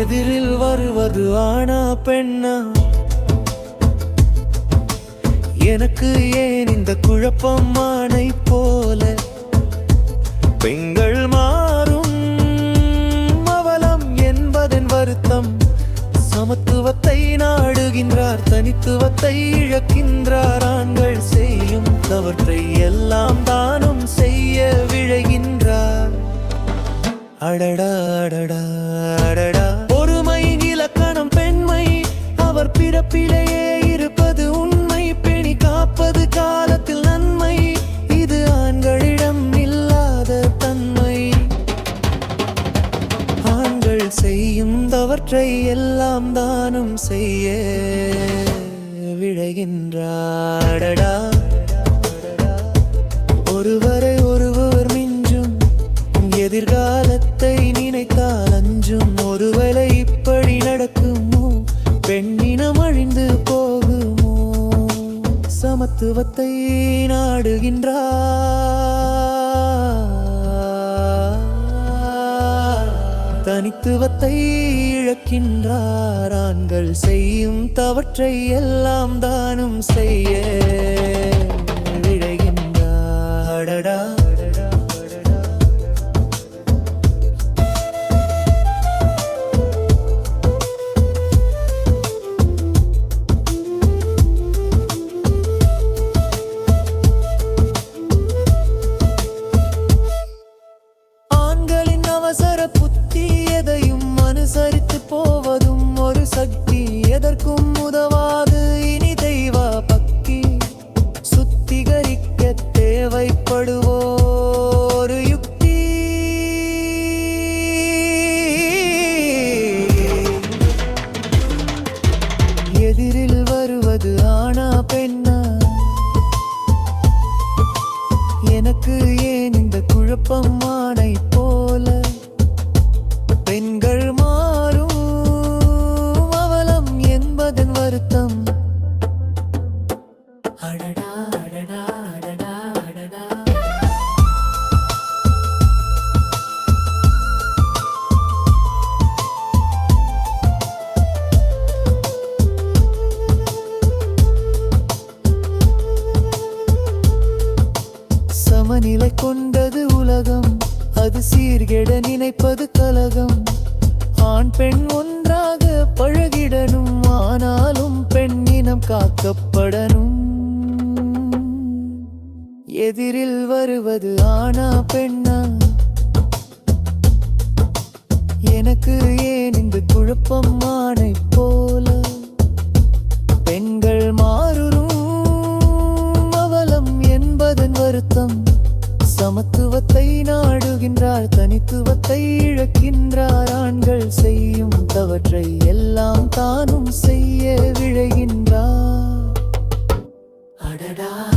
எதிரில் வருவது ஆனா பெண்ணா? எனக்கு ஏன் இந்த குழப்பம் ஆணை போல? பெண்கள் மாறும் அவலம் என்பதன் வருத்தம். சமத்துவத்தை நாடுகின்றார் தனித்துவத்தை இழக்கின்றார். ஆண்கள் செய்யும் தவற்றை எல்லாம் தானும் செய்ய விழைகின்றார். அடடா அடடா அடடா. பிறப்பிலேயே இருப்பது உண்மை. பெணி காப்பது காலத்தில் நன்மை. இது ஆண்களிடம் இல்லாத தன்மை. ஆண்கள் செய்யும் தவற்றை எல்லாம் தானும் செய்ய விழைகின்றாடடா. ஒருவரை ஒருவர் மிஞ்சும். எதிர்காலத்தை நினைத்தால் அஞ்சும். ஒருவேளை இப்படி நடக்குமோ? பெண்ணினம் அழிந்து போகுமோ? சமத்துவத்தை நாடுகின்றார். தனித்துவத்தை இழக்கின்றார். ஆண்கள் செய்யும் தவற்றை எல்லாம் தானும் செய்ய எதற்கும் உதவாது இனி தெய்வ பக்தி. சுத்திகரிக்க தேவைப்படுவோரு யுக்தி. எதிரில் வருவது ஆனா பெண்ணா? எனக்கு ஏன் இந்த குழப்பம் சமநிலை கொண்டது உலகம். அது சீர்கெட நினைப்பது கலகம். ஆண் பெண் ஒன்றாக பழகிடணும். ஆனாலும் பெண்ணினம் காக்கப்படணும். எதிரில் வருவது ஆனா பெண்ணா? எனக்கு ஏன் இந்த குழப்பம் போ என்பதன் சமத்துவத்தை நாடுகின்றார் தனித்துவத்தை இழக்கின்றார். ஆண்கள் செய்யும் தவற்றை எல்லாம் தானும் செய்ய விழைகின்றார். அடடா.